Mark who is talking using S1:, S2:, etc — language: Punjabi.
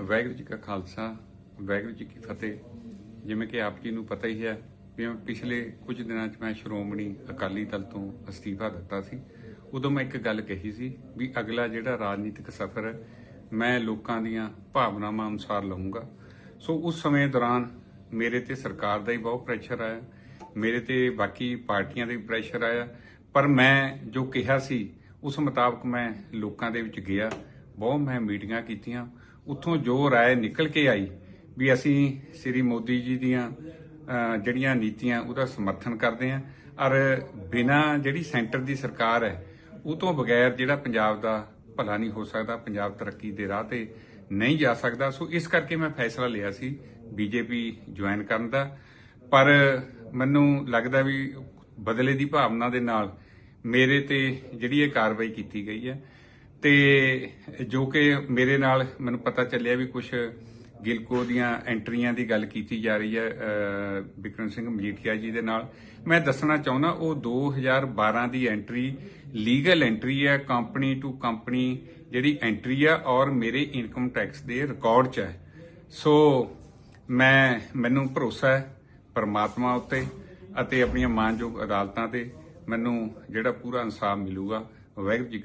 S1: ਵਾਹਿਗੁਰੂ ਜੀ ਕਾ ਖਾਲਸਾ, ਵਾਹਿਗੁਰੂ ਜੀ ਕੀ ਫਤਿਹ। ਜਿਵੇਂ ਕਿ ਆਪ ਜੀ ਨੂੰ ਪਤਾ ਹੀ ਹੈ ਵੀ ਮੈਂ ਪਿਛਲੇ ਕੁਝ ਦਿਨਾਂ 'ਚ ਮੈਂ ਸ਼੍ਰੋਮਣੀ ਅਕਾਲੀ ਦਲ ਤੋਂ ਅਸਤੀਫਾ ਦਿੱਤਾ ਸੀ। ਉਦੋਂ ਮੈਂ ਇੱਕ ਗੱਲ ਕਹੀ ਸੀ ਵੀ ਅਗਲਾ ਜਿਹੜਾ ਰਾਜਨੀਤਿਕ ਸਫ਼ਰ ਹੈ, ਮੈਂ ਲੋਕਾਂ ਦੀਆਂ ਭਾਵਨਾਵਾਂ ਅਨੁਸਾਰ ਲਵਾਂਗਾ ਸੋ ਉਸ ਸਮੇਂ ਦੌਰਾਨ ਮੇਰੇ ਤੇ ਸਰਕਾਰ ਦਾ ਹੀ ਬਹੁਤ ਪ੍ਰੈਸ਼ਰ ਆਇਆ, ਮੇਰੇ ਤੇ ਬਾਕੀ ਪਾਰਟੀਆਂ ਦਾ ਵੀ ਪ੍ਰੈਸ਼ਰ ਆਇਆ। ਪਰ ਮੈਂ ਜੋ ਕਿਹਾ ਸੀ, ਉਸ ਮੁਤਾਬਕ ਮੈਂ ਲੋਕਾਂ ਦੇ ਵਿੱਚ ਗਿਆ। ਬਹੁਤ ਮੈਂ ਮੀਟਿੰਗਾਂ ਕੀਤੀਆਂ। ਉੱਥੋਂ ਜੋ ਰਾਏ ਨਿਕਲ ਕੇ ਆਈ ਵੀ ਅਸੀਂ ਸ੍ਰੀ ਮੋਦੀ ਜੀ ਦੀਆਂ ਜਿਹੜੀਆਂ ਨੀਤੀਆਂ ਉਹਦਾ ਸਮਰਥਨ ਕਰਦੇ ਆਂ ਔਰ ਬਿਨਾ ਜਿਹੜੀ ਸੈਂਟਰ ਦੀ ਸਰਕਾਰ ਹੈ, ਉਹ ਤੋਂ ਬਗੈਰ ਜਿਹੜਾ ਪੰਜਾਬ ਦਾ ਭਲਾ ਨਹੀਂ ਹੋ ਸਕਦਾ, ਪੰਜਾਬ ਤਰੱਕੀ ਦੇ ਰਾਹ ਤੇ ਨਹੀਂ ਜਾ ਸਕਦਾ। ਸੋ ਇਸ ਕਰਕੇ ਮੈਂ ਫੈਸਲਾ ਲਿਆ ਸੀ ਬੀਜੇਪੀ ਜੁਆਇਨ ਕਰਨ ਦਾ। ਪਰ ਮੈਨੂੰ ਲੱਗਦਾ ਵੀ ਬਦਲੇ ਦੀ ਭਾਵਨਾ ਦੇ ਨਾਲ ਮੇਰੇ ਤੇ ਜਿਹੜੀ ਇਹ ਕਾਰਵਾਈ ਕੀਤੀ ਗਈ ਹੈ ਤੇ ਜੋ ਕਿ ਮੇਰੇ ਨਾਲ ਮੈਨੂੰ ਪਤਾ ਚੱਲਿਆ ਵੀ ਕੁਝ ਗਿਲਕੋ ਦੀਆਂ ਐਂਟਰੀਆਂ ਦੀ ਗੱਲ ਕੀਤੀ ਜਾ ਰਹੀ ਹੈ ਅਹ, ਬਿਕਰਮ ਸਿੰਘ ਮਜੀਠੀਆ ਜੀ ਦੇ ਨਾਲ। ਮੈਂ ਦੱਸਣਾ ਚਾਹੁੰਦਾ ਉਹ 2012 ਦੀ ਐਂਟਰੀ ਲੀਗਲ ਐਂਟਰੀ ਹੈ ਕੰਪਨੀ ਟੂ ਕੰਪਨੀ ਜਿਹੜੀ ਐਂਟਰੀ ਆ ਔਰ ਮੇਰੇ ਇਨਕਮ ਟੈਕਸ ਦੇ ਰਿਕਾਰਡ 'ਚ ਹੈ। ਸੋ ਮੈਂ ਮੈਨੂੰ ਭਰੋਸਾ ਹੈ ਪਰਮਾਤਮਾ ਉੱਤੇ ਅਤੇ ਆਪਣੀਆਂ ਮਾਨਯੋਗ ਅਦਾਲਤਾਂ ਤੇ ਮੈਨੂੰ ਜਿਹੜਾ ਪੂਰਾ ਇਨਸਾਫ ਮਿਲੂਗਾ। ਵਾਹਿਗੁਰੂ ਜੀ